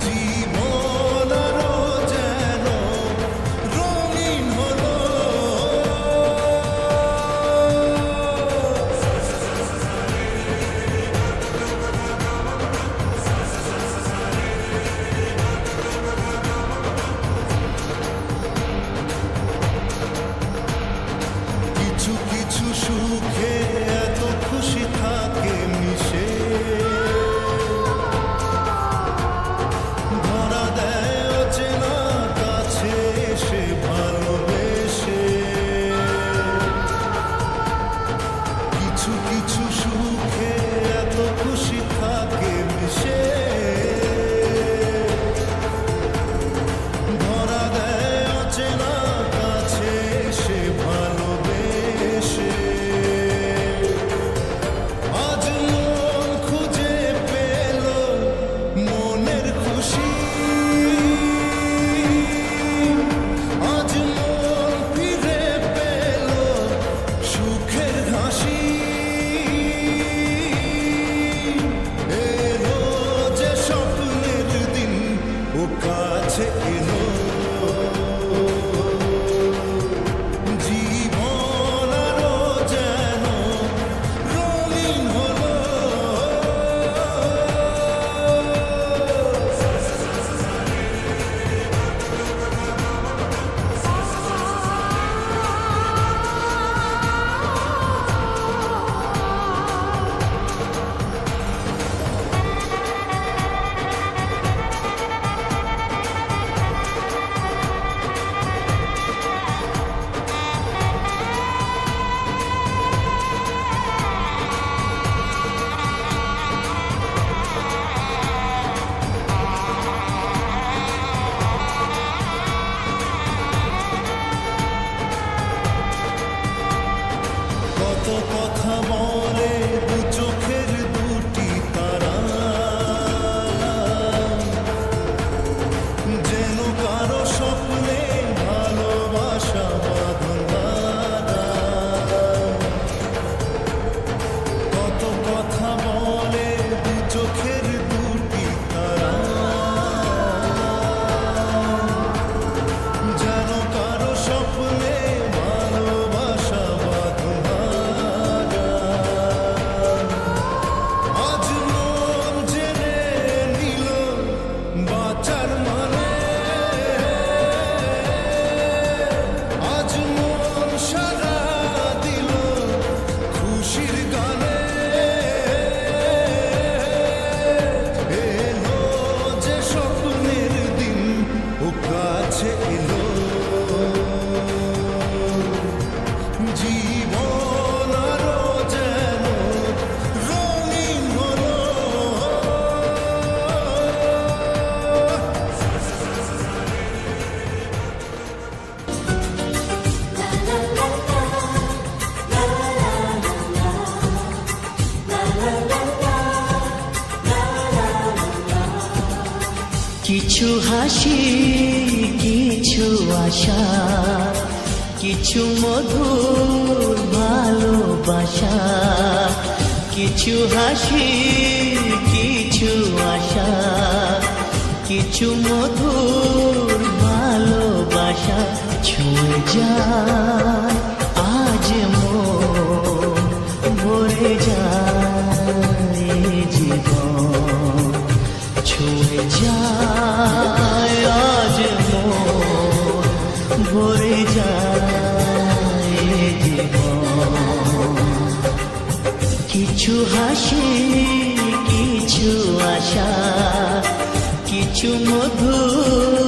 deep. কথা বল কিছু হাসি, কিছু আশা, কিছু মধুর ভালোবাসা, কিছু হাসি, কিছু আশা, কিছু মধুর ভালোবাসা, ছুঁয়ে যায়, আজ মন ভরে জীবন ছুঁয়ে যায়। হাসি কিছু আশা কিছু মধুর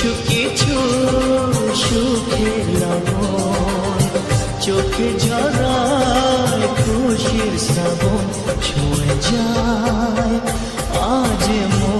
কিছু কিছু সুখে লবণ চোখে ঝরায় খুশির শ্রাবণ ছুঁয়ে যায়। আজ মন